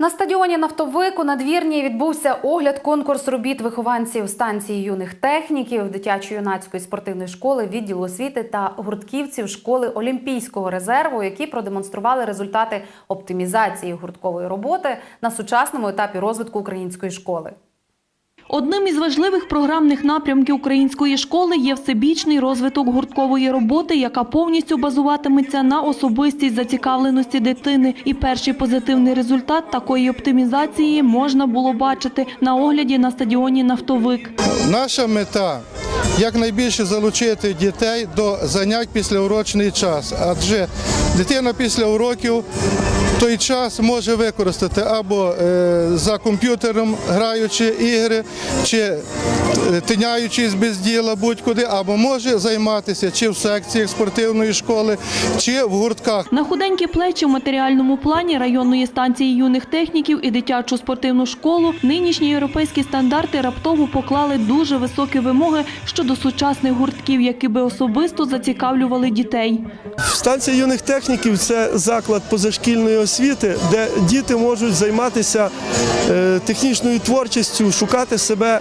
На стадіоні нафтовику на надвірні відбувся огляд конкурс робіт вихованців станції юних техніків дитячо-юнацької спортивної школи, відділу освіти та гуртківців школи Олімпійського резерву, які продемонстрували результати оптимізації гурткової роботи на сучасному етапі розвитку української школи. Одним із важливих програмних напрямків української школи є всебічний розвиток гурткової роботи, яка повністю базуватиметься на особистій зацікавленості дитини. І перший позитивний результат такої оптимізації можна було бачити на огляді на стадіоні Нафтовик. Наша мета якнайбільше залучити дітей до занять після урочний час, адже дитина після уроків той час може використати або е, за комп'ютером граючи ігри, чи е, тиняючись без діла будь-куди, або може займатися чи в секціях спортивної школи, чи в гуртках. На худенькі плечі в матеріальному плані районної станції юних техніків і дитячу спортивну школу нинішні європейські стандарти раптово поклали дуже високі вимоги щодо сучасних гуртків, які би особисто зацікавлювали дітей. Станція юних техніків це заклад позашкільної освіти, де діти можуть займатися е, технічною творчістю, шукати себе,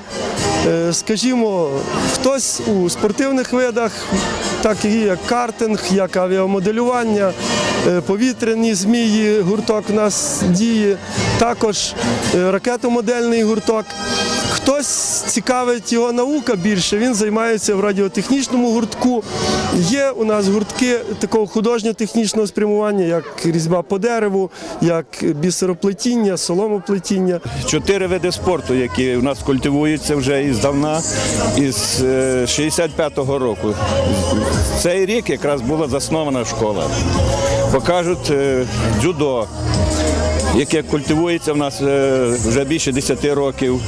е, скажімо, хтось у спортивних видах, так як картинг, як авіамоделювання, е, повітряні змії, гурток у нас діє, також е, ракетомодельний гурток. Хтось цікавить його наука більше, він займається в радіотехнічному гуртку. Є у нас гуртки такого художньо-технічного спрямування, як різьба по дереву, як бісероплетіння, соломоплетіння. чотири види спорту, які у нас культивуються вже із е, 65-го року. Цей рік якраз була заснована школа. Покажуть е, дзюдо, яке культивується в нас е, вже більше 10 років.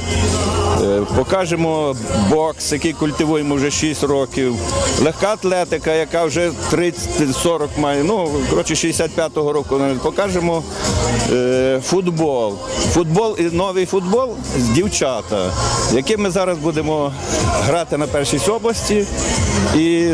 Покажемо бокс, який культивуємо вже 6 років. Легка атлетика, яка вже 30-40 має. Ну, коротше, 65-го року. Покажемо е, футбол. Футбол і новий футбол з дівчата, яким ми зараз будемо грати на першість області і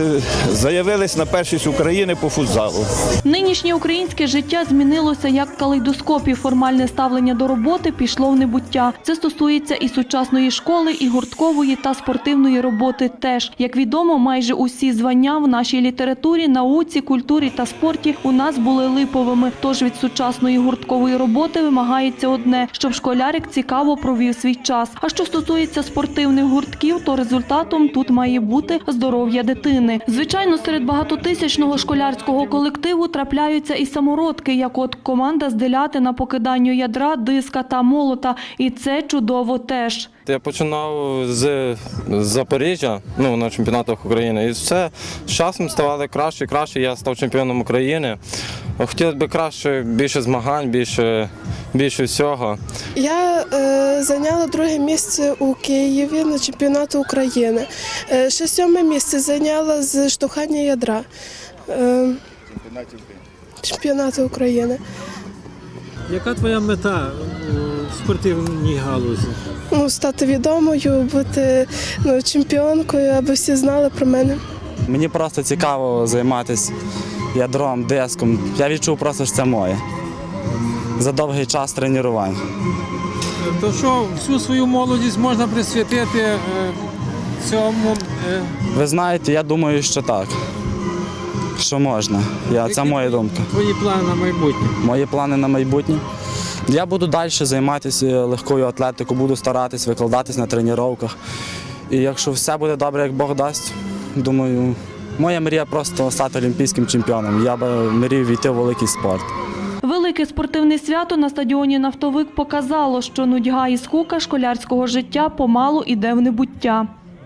заявились на першість України по футзалу. Нинішнє українське життя змінилося як в калейдоскопі. Формальне ставлення до роботи пішло в небуття. Це стосується і сучасної школи, і гурткової та спортивної роботи. Теж як відомо, майже усі звання в нашій літературі, науці, культурі та спорті у нас були липовими. Тож від сучасної гурткової роботи вимагається одне, щоб школярик цікаво провів свій час. А що стосується спортивних гуртків, то результатом тут має бути здоров'я дитини. Звичайно, серед багатотисячного школярського колективу трапляються і самородки, як от команда з деляти на покиданню ядра, диска та молота. І це чудово теж. Я починав з Запоріжжя, ну на чемпіонатах України, і все з часом ставали краще і краще. Я став чемпіоном України. Хотілося б краще, більше змагань, більше, більше всього. Я е, зайняла друге місце у Києві на чемпіонату України. Е, ще сьоме місце зайняла з штовхання ядра. Е, чемпіонату України. Яка твоя мета у спортивній галузі? Ну, стати відомою, бути ну, чемпіонкою, аби всі знали про мене. Мені просто цікаво займатися ядром, диском. Я відчув просто, що це моє. За довгий час тренувань. То що всю свою молодість можна присвятити е, цьому? е, Ви знаєте, я думаю, що так. Що можна. Я, це які моя думка. Твої плани на майбутнє. Мої плани на майбутнє. Я буду далі займатися легкою атлетикою, буду старатись викладатись на тренуваннях. І якщо все буде добре, як Бог дасть, думаю, моя мрія просто стати олімпійським чемпіоном. Я би мрію війти в великий спорт. Велике спортивне свято на стадіоні Нафтовик показало, що нудьга і скука школярського життя помалу іде в небуття.